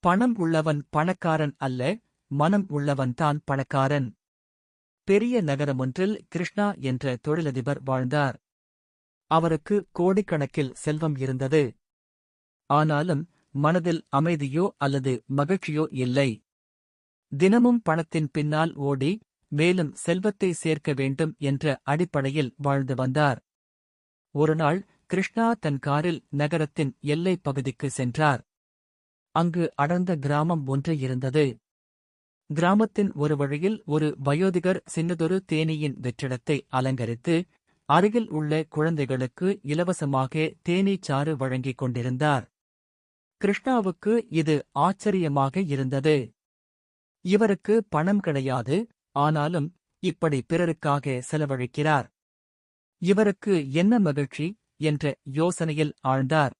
பணம் உள்ளவன் பணக்காரன் அல்ல மனம் உள்ளவன்தான் பணக்காரன். பெரிய நகரமொன்றில் கிருஷ்ணா என்ற தொழிலதிபர் வாழ்ந்தார். அவருக்கு கோடிக்கணக்கில் செல்வம் இருந்தது. ஆனாலும் மனதில் அமைதியோ அல்லது மகிழ்ச்சியோ இல்லை. தினமும் பணத்தின் பின்னால் ஓடி மேலும் செல்வத்தை சேர்க்க வேண்டும் என்ற அடிப்படையில் வாழ்ந்து வந்தார். ஒருநாள் கிருஷ்ணா தன் காரில் நகரத்தின் எல்லைப் பகுதிக்கு சென்றார். அங்கு அடர்ந்த கிராமம் ஒன்று இருந்தது. கிராமத்தின் ஒரு வழியில் ஒரு வயோதிகர் சின்னதொரு தேனீயின் வெற்றிடத்தை அலங்கரித்து அருகில் உள்ள குழந்தைகளுக்கு இலவசமாக தேனீச்சாறு வழங்கிக் கொண்டிருந்தார். கிருஷ்ணாவுக்கு இது ஆச்சரியமாக இருந்தது. இவருக்கு பணம் கிடையாது ஆனாலும் இப்படி பிறருக்காக செலவழிக்கிறார். இவருக்கு என்ன மகிழ்ச்சி என்ற யோசனையில் ஆழ்ந்தார்.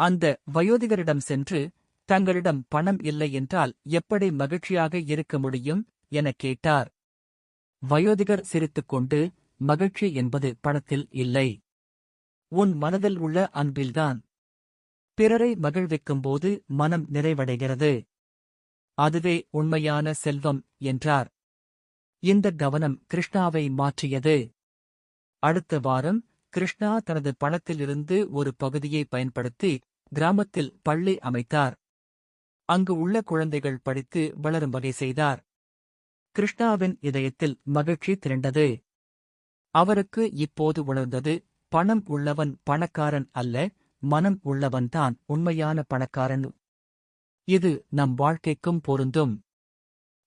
அந்த வயோதிகரிடம் சென்று தங்களிடம் பணம் இல்லை என்றால் எப்படி மகிழ்ச்சியாக இருக்க முடியும்? எனக் கேட்டார். வயோதிகர் சிரித்துக்கொண்டு மகிழ்ச்சி என்பது பணத்தில் இல்லை. உன் மனதில் உள்ள அன்பில்தான். பிறரை மகிழ்விக்கும்போது மனம் நிறைவடைகிறது. அதுவே உண்மையான செல்வம் என்றார். இந்த கவனம் கிருஷ்ணாவை மாற்றியது. அடுத்த வாரம் கிருஷ்ணா தனது பணத்திலிருந்து ஒரு பகுதியை பயன்படுத்தி கிராமத்தில் பள்ளி அமைத்தார். அங்கு உள்ள குழந்தைகள் படித்து வளரும் வகை செய்தார். கிருஷ்ணாவின் இதயத்தில் மகிழ்ச்சி திரண்டது. அவருக்கு இப்போது உணர்ந்தது பணம் உள்ளவன் பணக்காரன் அல்ல மனம் உள்ளவன்தான் உண்மையான பணக்காரன். இது நம் வாழ்க்கைக்கும் பொருந்தும்.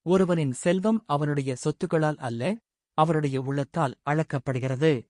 ஒருவனின் செல்வம் அவனுடைய சொத்துக்களால் அல்ல அவருடைய உள்ளத்தால் அளக்கப்படுகிறது.